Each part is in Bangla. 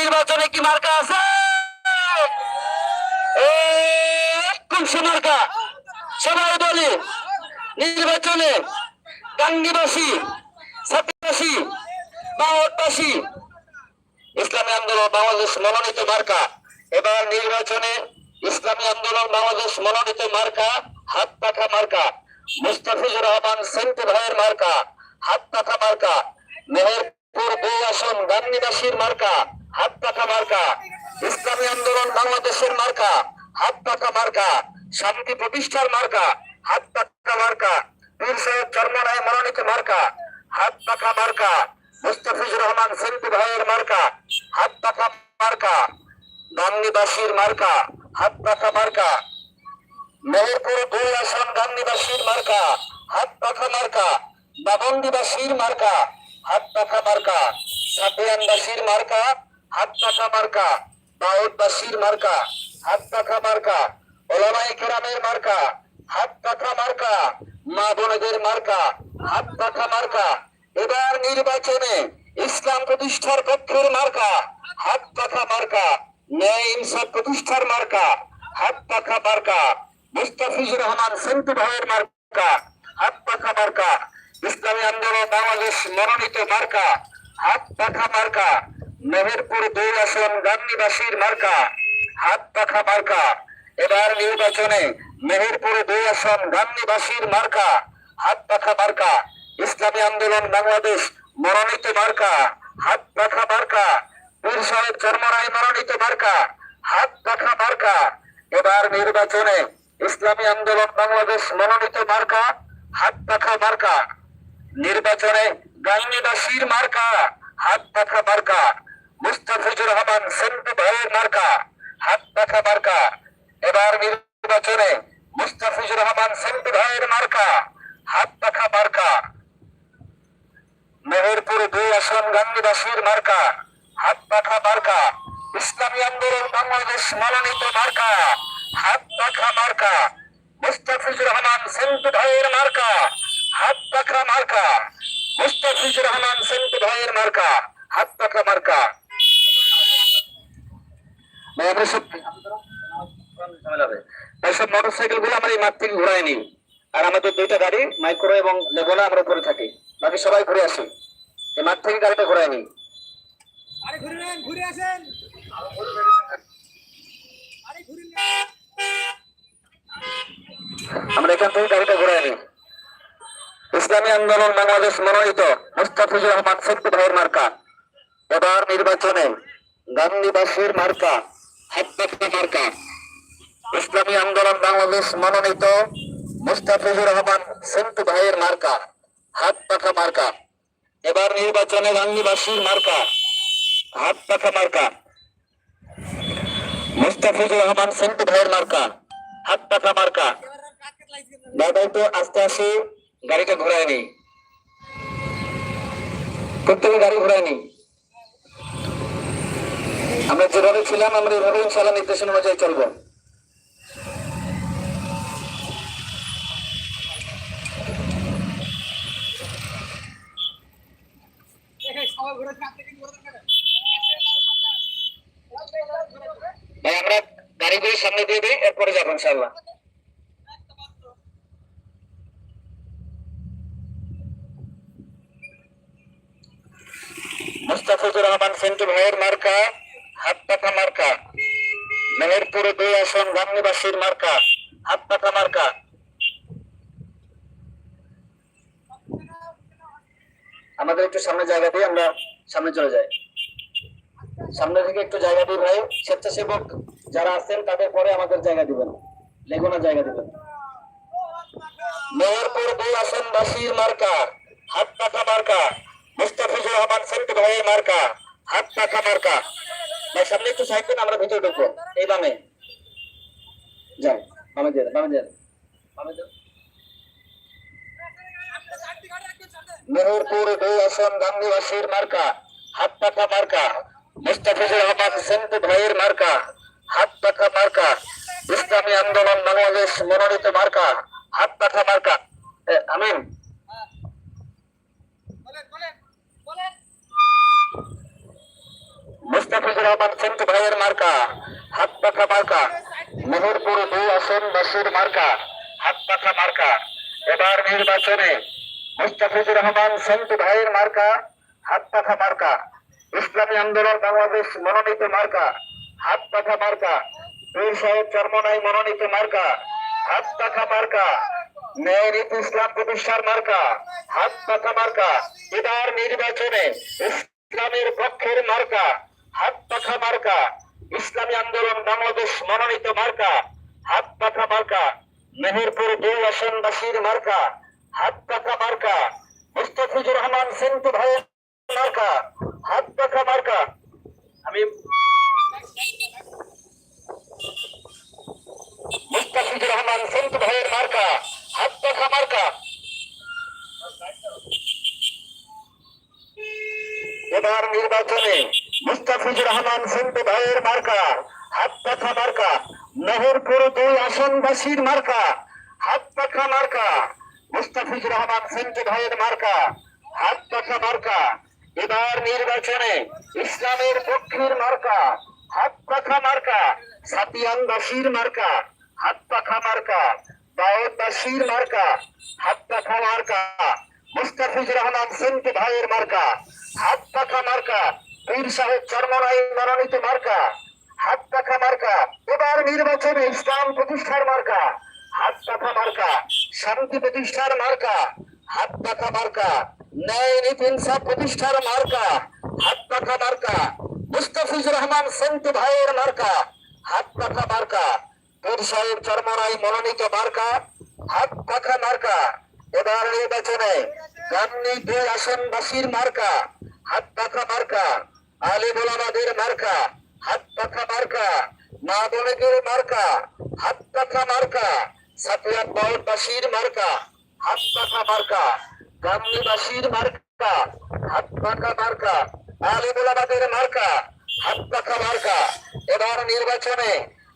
নির্বাচনে কি মার্কা আছে? মার্কা? সবাই নির্বাচনে ছাত্রবাসী ইসলামী আন্দোলন বাংলাদেশ মনোনীত মার্কা। এবার নির্বাচনে ইসলামী আন্দোলন বাংলাদেশ মনোনীত মার্কা হাত পাখা মার্কা। মুস্তাফিজুর রহমান সেন্টু ভাইয়ের মার্কা হাত পাখা মার্কা। মেহেরপুর আসন গান্নিবাসীর মার্কা। হাত পাখা মার্কা, ইসলামী আন্দোলন বাংলাদেশের মার্কা, হাত পাখা মার্কা, শান্তি প্রতিষ্ঠার মার্কা, হাত পাখা মার্কা, পীর সাহেব চর্মনায় মনোনীত মার্কা, হাত পাখা মার্কা, মুস্তাফিজুর রহমান সেন্টু ভাইয়ের মার্কা, হাত পাখা মার্কা গাঙ্গিবাসীর মার্কা, হাত পাখা মার্কা, মেহেরপুর দুই আসন গাঙ্গিবাসীর মার্কা, হাত পাখা মার্কা বাবন্দিবাসীর মার্কা, হাত পাখা মার্কা সাতিয়ানবাসীর মার্কা হাত পাখা মার্কা দাউদবাসীর মার্কা হাত পাখা মার্কা ওলামাই কেরামের মার্কা হাত পাখা মার্কা, মা বোনেদের মার্কা হাত পাখা মার্কা। এবার নির্বাচনে ইসলাম প্রতিষ্ঠার পক্ষের মার্কা হাত পাখা মার্কা, ন্যায় ইনসাফ প্রতিষ্ঠার মার্কা হাত পাখা মার্কা। মুস্তাফিজুর রহমান সেন্টু ভাইয়ের মার্কা হাত পাখা মার্কা। ইসলামী আন্দোলন বাংলাদেশ মনোনীত মার্কা হাত পাখা মার্কা। মেহেরপুর দুই আসন গান্নিবাসীর মার্কা, হাত পাখা মার্কা। এবার নির্বাচনে মেহেরপুর দুই আসন গান্নিবাসীর মার্কা, হাত পাখা মার্কা। ইসলামী আন্দোলন বাংলাদেশ মনোনীত মার্কা, হাত পাখা মার্কা। পীর সাহেব চর্মরায় মনোনীত মার্কা, হাত পাখা মার্কা। এবার নির্বাচনে ইসলামী আন্দোলন বাংলাদেশ মনোনীত মার্কা, হাত পাখা মার্কা। নির্বাচনে গাঙ্গিবাসীর মার্কা, হাত পাখা মার্কা। মুস্তাফিজুর রহমান সেন্টু ভাইয়ের মার্কা, হাত পাখা মার্কা। এবার নির্বাচনে মুস্তাফিজুর রহমান সেন্টু ভাইয়ের মার্কা, হাত পাখা মার্কা। মেহেরপুর দুই আসন গাঙ্গিবাসীর মার্কা, হাত পাখা মার্কা। ইসলামী আন্দোলন বাংলাদেশ মনোনীত মার্কা, হাত পাখা মার্কা। মুস্তাফিজুর রহমান সেন্টু ভাইয়ের মার্কা, হাত পাখা মার্কা। মুস্তাফিজুর রহমান সেন্টু ভাইয়ের মার্কা, হাত পাখা মার্কা। ভাই, আমরা সব এইসব মোটরসাইকেলগুলো আমরা এই মাঠ থেকে ঘুরাই নিই। আর আমাদের দুইটা গাড়ি মাইক্রো এবং লেবোনা আমরা করে থাকি। বাকি সবাই ঘুরে আসি। এই মাঠ থেকে গাড়িটা ঘুরাই নিই। আরে ঘুরে নেন ঘুরে আসেন। আরে ঘুরে নেন। আমরা এখান থেকে গাড়িটা ঘুরে আনি ইসলামী আন্দোলন বাংলাদেশ মনোনীত মুস্তাফিজুর রহমান সেন্টু ভাইয়ের মার্কা। এবার নির্বাচনে গান্ধীবাসীর মার্কা। ইসলামী আন্দোলন বাংলাদেশ মনোনীত মুস্তাফিজুর রহমান সেন্টু ভাইয়ের মার্কা, হাত পাখা মার্কা। এবার নির্বাচনে গান্ধীবাসীর মার্কা, হাত পাখা মার্কা। মুস্তাফিজুর রহমান সেন্টু ভাইয়ের মার্কা, হাত পাখা মার্কা। এবার কাট কাট লাইছে দাদা একটু আস্তে আসি গাড়িটা ঘোরায় নি প্রত্যেকে গাড়ি ঘোরায় নি আমরা যেভাবে ছিলাম, আমরা এভাবে ইনশাল্লাহ নির্দেশন অনুযায়ী চলবো। আমরা গাড়িগুলি সামনে দিয়ে দিই এরপরে যাব ইনশাল্লাহ মুস্তাফিজুর রহমান সেন্টু ভাইয়ের মার্কা। হাত মার্কা। মেহেরপুরে দুই আসন গামনিবাসীর মার্কা। হাত মার্কা। আমাদের একটু সামনে জায়গা দিয়ে আমরা সামনে চলে যাই। সামনে থেকে একটু জায়গা দিই ভাই, স্বেচ্ছাসেবক যারা আছেন, তাদের পরে আমাদের জায়গা দিবেন। লেগুনা জায়গা দিবেন। মেহেরপুর দুই আসনবাসীর মার্কা। হাত পাখা মার্কা। মুস্তাফিজুর রহমান সেন্টু ভাইয়ের মার্কা। হাত পাখা মার্কা। ভাই সামনে একটু সাইড দিন আমরা ভিতরে ঢুকবো। এই বামে। যান বামে যান বামে যান। বামে যান। মেহেরপুর দুই আসন গান্ধীবাসীর মার্কা হাত পাখা মার্কা মুস্তাফিজুর রহমান সেন্টু ভাইয়ের মার্কা হাত পাখা মার্কা ইসলামী আন্দোলন বাংলাদেশ মনোনীত মার্কা হাত পাখা মার্কা। এ, আমিন। মুস্তাফিজুর রহমান সেন্টু ভাইয়ের মার্কা, হাত পাখা মার্কা, মেহেরপুর দুই আসন বাসির মার্কা, হাত পাখা মার্কা। এবার নির্বাচনে মুস্তাফিজুর রহমান সেন্টু ভাইয়ের মার্কা, হাত পাখা মার্কা। ইসলামী আন্দোলন বাংলাদেশ মনোনীত মার্কা, হাত পাখা মার্কা। পীর সাহেব চর্মনাই মনোনীত মার্কা, হাত পাখা মার্কা। ন্যায় ইসলাম প্রতিষ্ঠার মার্কা, হাত পাখা মার্কা। এবার নির্বাচনে ইসলামের পক্ষের মার্কা। হাত পাখা মার্কা, ইসলামী আন্দোলন বাংলাদেশ মনোনীত মার্কা, হাত পাখা মার্কা, মেহেরপুর দুই আসনবাসীর মার্কা, হাত পাখা মার্কা, মুস্তাফিজুর রহমান সিন্তু ভাইয়ের মার্কা, হাত পাখা মার্কা। আমি মুস্তাফিজুর রহমান সিন্তু ভাইয়ের মার্কা, হাত পাখা মার্কা। এবার নির্বাচনে মুস্তাফিজুর রহমান সেন্টু ভাইয়ের মার্কা হাত পাখা মার্কা মেহেরপুর দুই আসনবাসীর মার্কা হাত পাখা মার্কা, মুস্তাফিজুর রহমান সেন্টু ভাইয়ের মার্কা হাত পাখা মার্কা, এবার নির্বাচনে ইসলামের পক্ষের মার্কা হাত পাখা মার্কা, সাতিয়ানবাসীর মার্কা হাত পাখা মার্কা, দাওয়াতবাসীর মার্কা হাত পাখা মার্কা, মুস্তাফিজুর রহমান সেন্টু ভাইয়ের মার্কা হাত পাখা মার্কা পীর সাহেব চর্মরাই মনোনীত মার্কা হাত পাখা মার্কা, এবার নির্বাচনে ইসলাম প্রতিষ্ঠার মার্কা হাত পাখা মার্কা, শান্তি প্রতিষ্ঠার মার্কা হাত পাখা মার্কা, ন্যায় নীতি ইনসাফ প্রতিষ্ঠার মার্কা হাত পাখা মার্কা, মুস্তাফিজুর রহমান সেন্টু ভাইয়ের মার্কা হাত পাখা মার্কা পীর সাহেব চর্মরাই মনোনীত মার্কা হাত পাখা মার্কা, এবার নির্বাচনে গান্নী দুই আসনবাসীর মার্কা হাত পাখা মার্কা আলী বোলামাদের মার্কা হাত পাখা মার্কা, মা বনেকের মার্কা হাত পাখা মার্কা সাতিয়াত বাউরবাসীর মার্কা হাত পাখা মার্কা গান্নীবাসীর মার্কা হাত পাখা মার্কা, আলী বোলামাদের মার্কা হাত পাখা মার্কা। এবার নির্বাচনে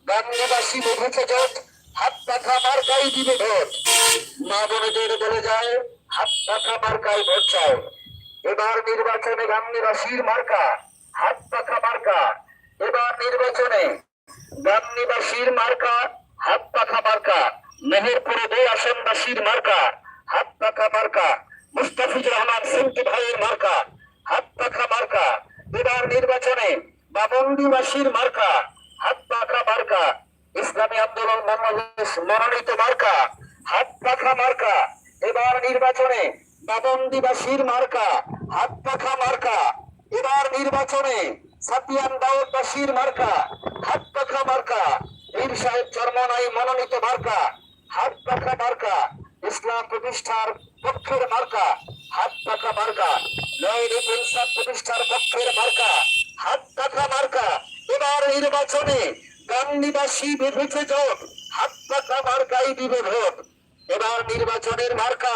গান্নীবাসী বুঝেছে জোট হাত পাখা মার্কাই দিবে ভোট। মা বোনেদের বলে যায় হাত পাখা মার্কায় ভোট চাও এবার নির্বাচনে গামনিবাসীর মার্কা হাত পাখা এবার নির্বাচনে গামনিবাসীর মার্কা হাত পাখা মার্কা। মেহেরপুরে আসনবাসীর মার্কা হাত পাখা মার্কা। মুস্তাফিজুর রহমান মার্কা হাত মার্কা। এবার নির্বাচনে বাবন্দিবাসীর মার্কা হাত পাখা ইসলামী আন্দোলন বাংলাদেশ মনোনীত মার্কা হাত মার্কা। এবার নির্বাচনে বাবন্দিবাসীর মার্কা হাত পাখা মার্কা। এবার নির্বাচনে সাতিয়ান দাউদবাসীর মার্কা হাত পাখা মার্কা পীর সাহেব চর্মনাই মনোনীত মার্কা হাত পাখা মার্কা, ইসলাম প্রতিষ্ঠার পক্ষের মার্কা হাত পাখা মার্কা নয় ইনসাফ প্রতিষ্ঠার পক্ষের মার্কা হাত পাখা মার্কা। এবার নির্বাচনে গান্নিবাসী বেঁধেছে জোট হাত পাখা মার্কাই দিবে ভোট এবার নির্বাচনের মার্কা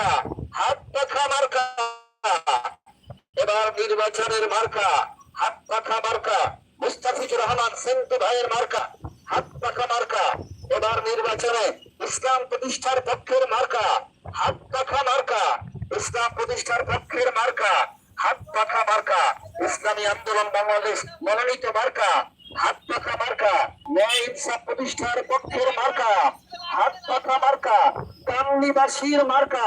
হাত পাখা মার্কা। এবার নির্বাচনের মার্কা হাত পাখা মার্কা, মুস্তাফিজুর রহমান সেন্টু ভাইয়ের মার্কা হাত পাখা মার্কা। এবার নির্বাচনে ইসলাম প্রতিষ্ঠার পক্ষের মার্কা হাত পাখা মার্কা। ইসলাম প্রতিষ্ঠার পক্ষের মার্কা হাত পাখা মার্কা। ইসলামী আন্দোলন বাংলাদেশ মনোনীত মার্কা হাত পাখা মার্কা। ন্যায় ইনসাফ প্রতিষ্ঠার পক্ষের মার্কা হাত পাখা মার্কা। কামনিবাসীর মার্কা।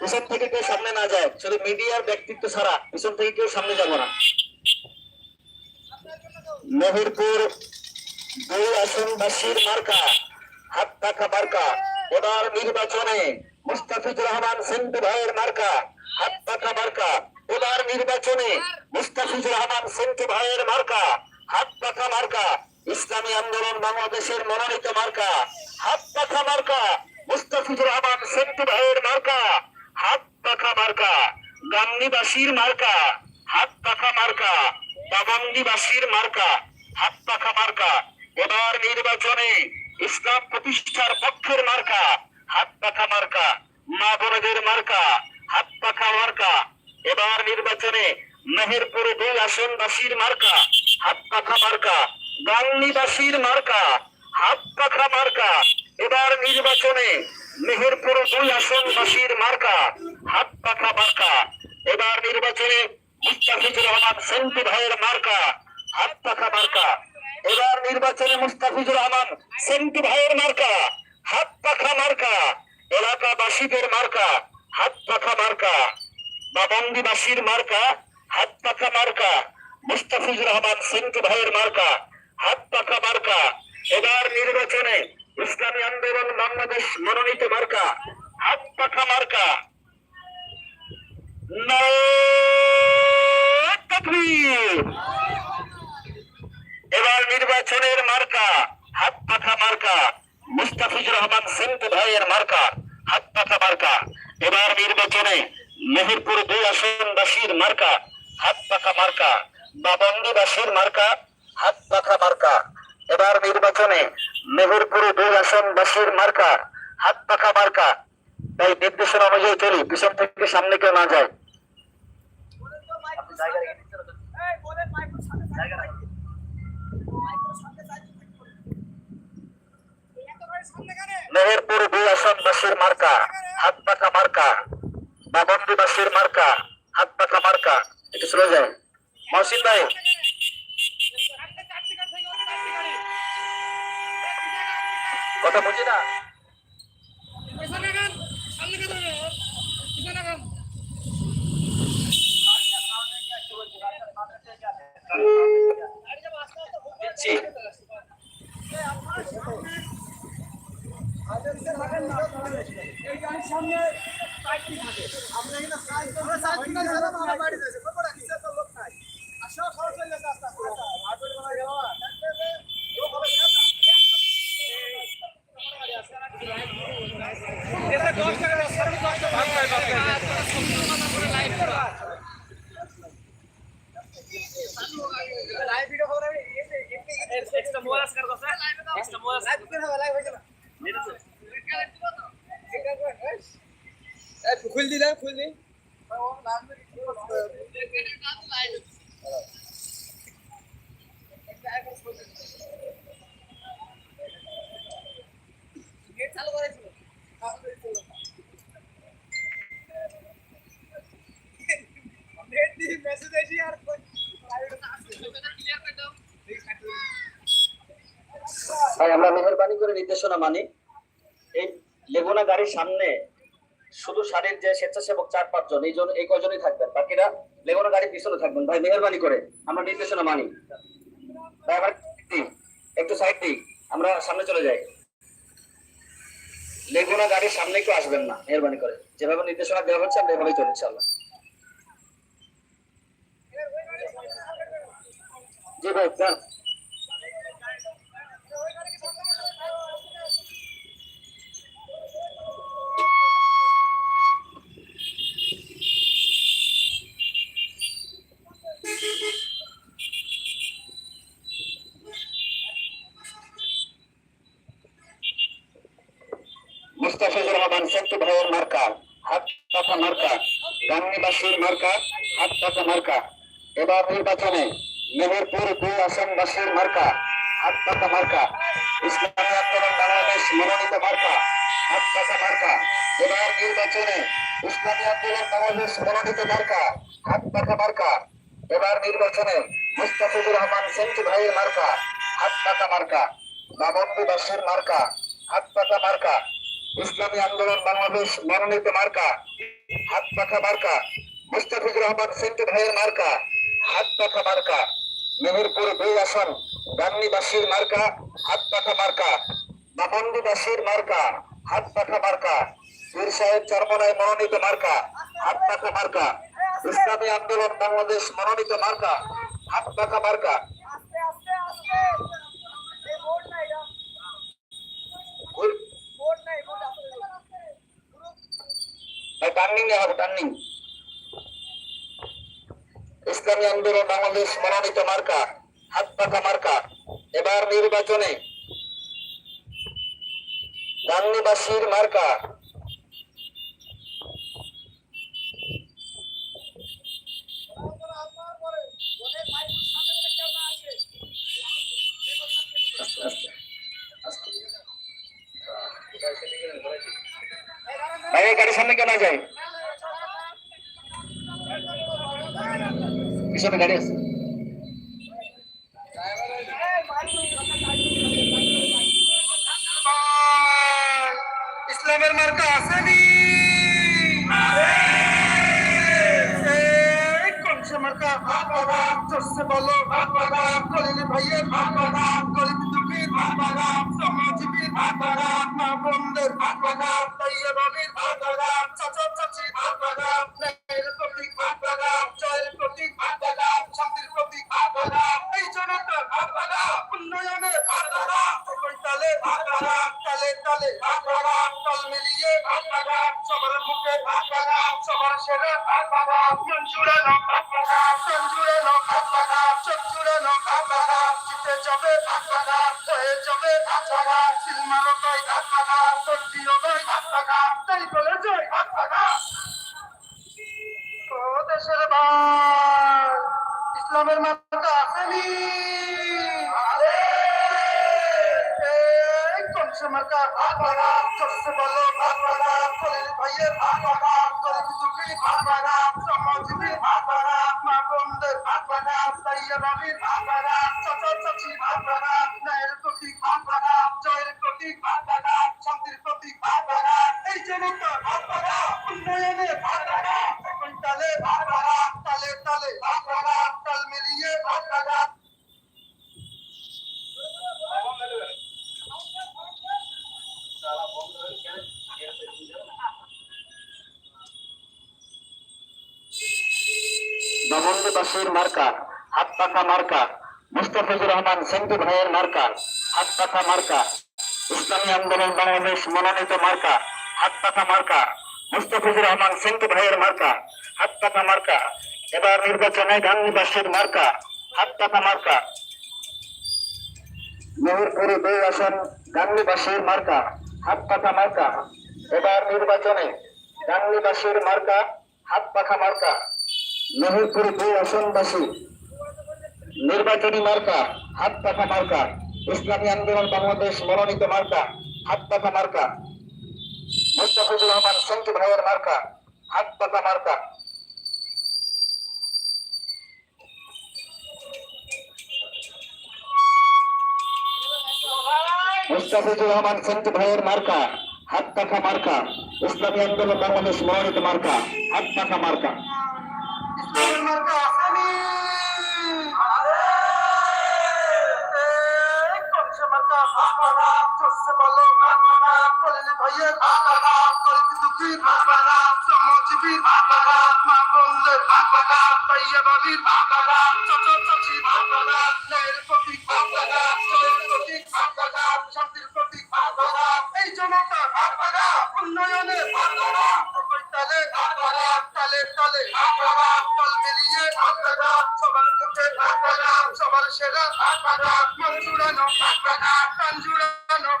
পিছন থেকে কেউ সামনে না যায়, শুধু মিডিয়ার ব্যক্তিত্ব ছাড়া পিছন থেকে কেউ সামনে যাব না। মেহেরপুর দুই আসনবাসীর মার্কা, হাত পাখা মার্কা এবার নির্বাচনে মুস্তাফিজুর রহমান সেন্টু ভাইয়ের মার্কা, হাত পাখা মার্কা এবার নির্বাচনে মুস্তাফিজুর রহমান সেন্টু ভাইয়ের মার্কা, হাত পাখা মার্কা, ইসলামী আন্দোলন বাংলাদেশের মনোনীত মার্কা, হাত পাখা মার্কা, মুস্তাফিজুর রহমান সেন্টু ভাইয়ের মার্কা। হাত পাখা মার্কা গান্নিবাসীর মার্কা, হাত পাখা মার্কা পাবন্দিবাসীর মার্কা, হাত পাখা মার্কা। এবার নির্বাচনে ইসলাম প্রতিষ্ঠার পক্ষের মার্কা, হাত পাখা মার্কা, মা বোনদের মার্কা, হাত পাখা মার্কা। এবার নির্বাচনে মেহেরপুর দুই আসনবাসীর মার্কা, হাত পাখা মার্কা গাংনিবাসীর মার্কা, হাত পাখা মার্কা। এবার নির্বাচনে মেহেরপুর দুই আসনবাসীর মার্কা, হাত পাখা মার্কা। এবার নির্বাচনে মুস্তাফিজুর রহমান সেন্টু ভাইয়ের মার্কা, হাত পাখা মার্কা। এবার নির্বাচনে মুস্তাফিজুর রহমান সেন্টু ভাইয়ের মার্কা, হাত পাখা মার্কা। এলাকাবাসীদের মার্কা, হাত পাখা মার্কা। বাবন্দিবাসীর মার্কা, হাত পাখা মার্কা। মুস্তাফিজুর রহমান সেন্টু ভাইয়ের মার্কা, হাত পাখা মার্কা। এবার নির্বাচনে ইসলামী আন্দোলন বাংলাদেশ মনোনীত মার্কা, হাত পাখা মার্কা। এবার নির্বাচনের মার্কা, হাত পাখা মার্কা। মুস্তাফিজুর রহমান সেন্টু ভাইয়ের মার্কা, হাত পাখা মার্কা। এবার নির্বাচনে মেহেরপুর দুই আসনবাসীর মার্কা, হাত পাখা মার্কা। বাবন্দিবাসীর মার্কা, হাত পাখা মার্কা। এবার নির্বাচনে মেহেরপুর দুই আসনবাসীর মার্কা, হাত পাখা মার্কা। তাই নির্দেশনা অনুযায়ী চলি, পিছন থেকে সামনে কেউ না যায়। মেহেরপুর দুই আসনবাসীর মার্কা, হাত পাখা মার্কা। বাবন্দিবাসীর মার্কা, হাত পাখা মার্কা। একটু চলে যায়। মহসিন ভাই চারটে চারটে কার থেকে ওটা চারটে গাড়ি কথা বুঝি না পিছনে গান সামনে কান পিছনে গান দিচ্ছি এই গাড়ির সামনে চারটি থাকে আমরা এখানে সাইড আমরা সাইড থেকে যারা আমরা বাড়ি যাচ্ছে কত রাখি তো লোক নাই আসো খরচ হয়ে যাচ্ছে আস্তে আস্তে হাটের বেলা গেল লোক হবে না এটা 10 টাকা সার্ভিস 10 টাকা ভাগ পাই ভাগ লাইভ ভিডিও করে এক্সট্রা মোবাইল আজকাল কথা এক্সট্রা মোবাইল লাইভ করে হবে লাইভ হয়ে যাবে খুল দি না খুল দি চালু করেছিল নেট দি মেসেজ এসি আর আমরা মেহরবানি করে নির্দেশনা মানি। এই লেগুনা গাড়ির সামনে শুধু যে স্বেচ্ছাসেবক চার পাঁচজন, এই জন, এই কজনই থাকবেন? বাকিরা লেগুনা গাড়ির পিছনে থাকবেন। ভাই, মেহরবানি করে আমরা নির্দেশনা মানি। ভাই আমার একটু সাইড দিই। আমরা সামনে চলে যাই। লেগুনা গাড়ির সামনে একটু আসবেন না, মেহরবানি করে। যেভাবে নির্দেশনা দেওয়া হচ্ছে, আমরা এভাবেই চলি ইনশাল্লাহ জি ভাই যান মুস্তাফিজুর রহমান সেন্টু ভাইয়ের মার্কা হাত পাতা মার্কা গাংনিবাসীর মার্কা হাত পাতা মার্কা এবার নির্বাচনে মেহেরপুর দুই আসনবাসীর মার্কা হাত পাতা মার্কা, ইসলামী আন্দোলন বাংলাদেশ মনোনীত মার্কা হাত পাতা মার্কা, এবার নির্বাচনে ইসলামী আন্দোলন বাংলাদেশ মনোনীত মার্কা হাত পাতা মার্কা, এবার নির্বাচনে মুস্তাফিজুর রহমান সেন্টু ভাইয়ের মার্কা হাত পাতা মার্কা বাবন্দিবাসীর মার্কা হাত পাতা মার্কা, ইসলামী আন্দোলন বাংলাদেশ মনোনীত মার্কা হাত পাখা মার্কা, মুস্তাফিজুর রহমান সেন্টু ভাইয়ের মার্কা হাত পাখা মার্কা। মেহেরপুর দুই আসন গান্নিবাসীর মার্কা হাত পাখা মার্কা বামন্দিবাসীর মার্কা হাত পাখা মার্কা পীর সাহেব চরমনায় মনোনীত মার্কা হাত পাখা মার্কা ইসলামী আন্দোলন বাংলাদেশ মনোনীত মার্কা হাত পাখা মার্কা। আস্তে আস্তে আস্তে এই বোর্ড নাই এটা ঘুর- বোর্ড নাই বোর্ড আসলে ভাই টার্নিং নেওয়া হবে টার্নিং ইসলামী আন্দোলন বাংলাদেশ মনোনীত মার্কা, হাত পাকা মার্কা। এবার নির্বাচনে গাংনীবাসীর মার্কা। গাড়ির সামনে কেউ না যায়। পিছনে গাড়ি আছে। ইসলামের মার্কা আসেনি মার্কা? জোরসে বলো। কলিলি ভাইয়ের কলিলি দুঃখীর সমাজীবীর মা বোনদের চাচা চাচি মিলিয়ে নবন্দবাসীর মার্কা হাত পাখা মার্কা। মুস্তাফিজুর রহমান সেন্টু ভাইয়ের মার্কা হাত পাখা মার্কা, ইসলামী আন্দোলন বাংলাদেশ মনোনীত মার্কা হাত পাখা মার্কা, মুস্তাফিজুর রহমান সেন্টু ভাইয়ের মার্কা হাত পাখা মার্কা, এবার নির্বাচনে গাঙ্গীবাসীর মার্কা হাত পাখা মার্কা। মেহেরপুরে দুই আসন গাঙ্গীবাসীর মার্কা হাত পাখা মার্কা। এবার নির্বাচনে গাঙ্গীবাসীর মার্কা হাত পাখা মার্কা। মেহেরপুরে দুই আসনবাসী নির্বাচনী মার্কা, হাত পাখা মার্কা, ইসলামী আন্দোলন বাংলাদেশ মনোনীত মার্কা, হাত পাখা মার্কা। মুস্তাফিজুর রহমান সন্তু ভাইয়ের মার্কা, হাত পাখা মার্কা। মুস্তাফিজুর রহমান সন্তু ভাইয়ের মার্কা, হাত পাখা মার্কা, ইসলামী আন্দোলন বাংলাদেশ মনোনীত মার্কা, হাত পাখা মার্কা। মার্কা আসেনি এই কংসে মার্কা জোরসে বলো কলিলি ভাইয়ের গরিব দুঃখীর শ্রমজীবীর মা বোনদের তাইয়া বাবির চাচা চাচি ন্যায়ের প্রতীক জয়ের প্রতীক শান্তির প্রতীক এই জনতার উন্নয়নের তালে তালে তালে তাল সবার সবার সেরা মন জুড়ানো প্রাণ জুড়ানো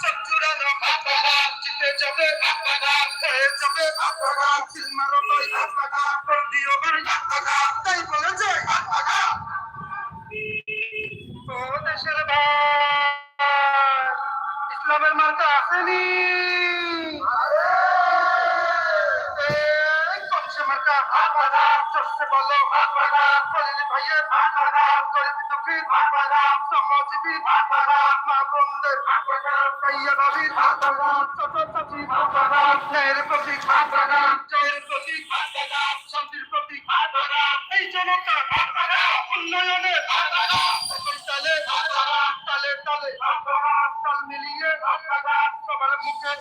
চোখ জুড়ানো জিতে যাবে হয়ে যাবে সিলমারো তাই দিও তাই বলে যাই ও দেশের ভাই ইসলামের মার্কা মার্কা চষে বলো কলিলি ভাইয়ের গরিব দুঃখীর সমাজীবী মা বোনদের তাইয়া বাবির চাচা চাচি ন্যায়ের প্রতীক জয়ের প্রতীক শান্তির প্রতীক এই জনতা উন্নয়নের তালে তালে তালে তাল মিলিয়ে সবার মুখে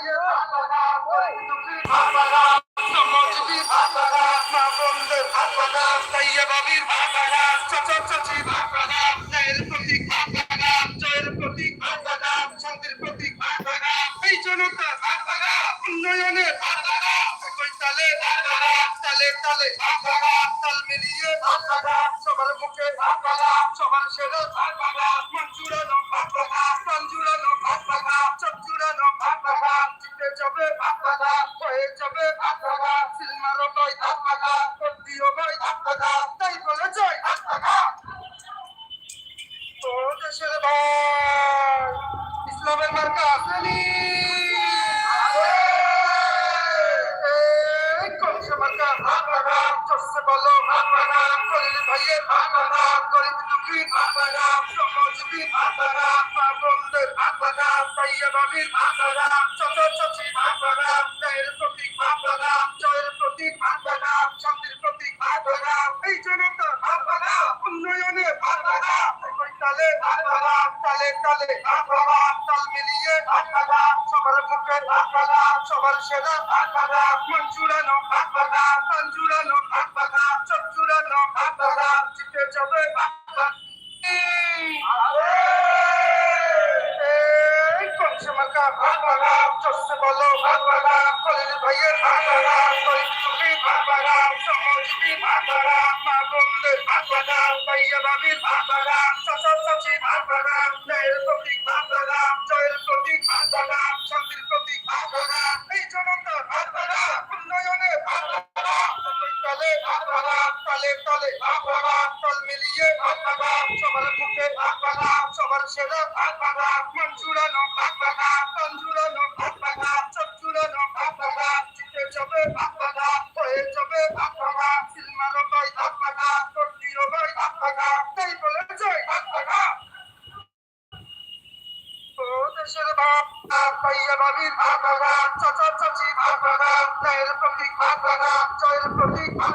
কলিলি ভাইয়ের Atanah, Shomotim, Atanah, Mavonde, Atanah, Sayyavavim, Atanah. ప్రణాం আপনার প্রতীক ভাগ ভাঙা জয়ের প্রতীক ভাগ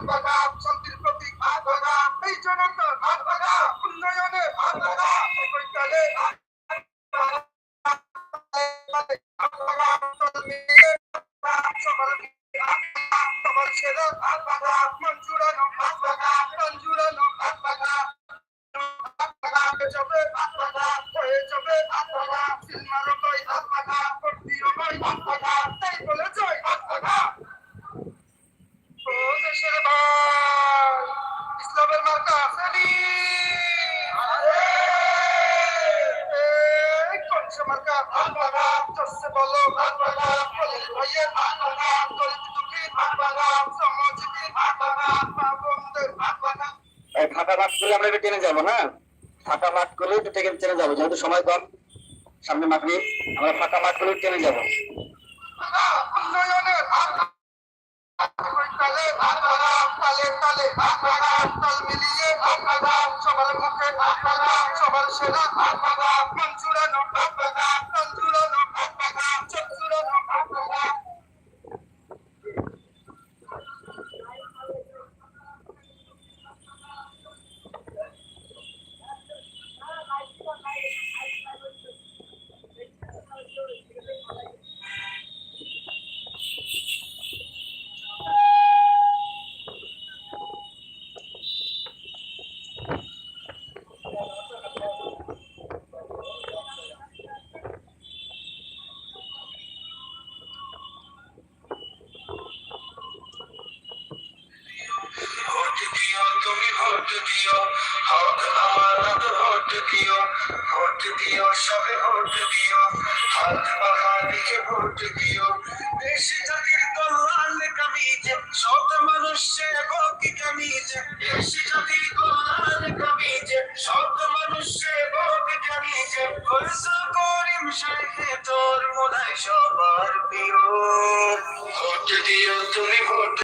মাঠ করে আমরা এটা টেনে যাব, না? ফাঁকা মাঠ করে এটা থেকে টেনে যাব, যেহেতু সময় কম। সামনে মাঠ নেই, আমরা ফাঁকা মাঠ করে টেনে যাব। সবার মুখে সবার সেরা। মঞ্জুরানো মঞ্জুরানো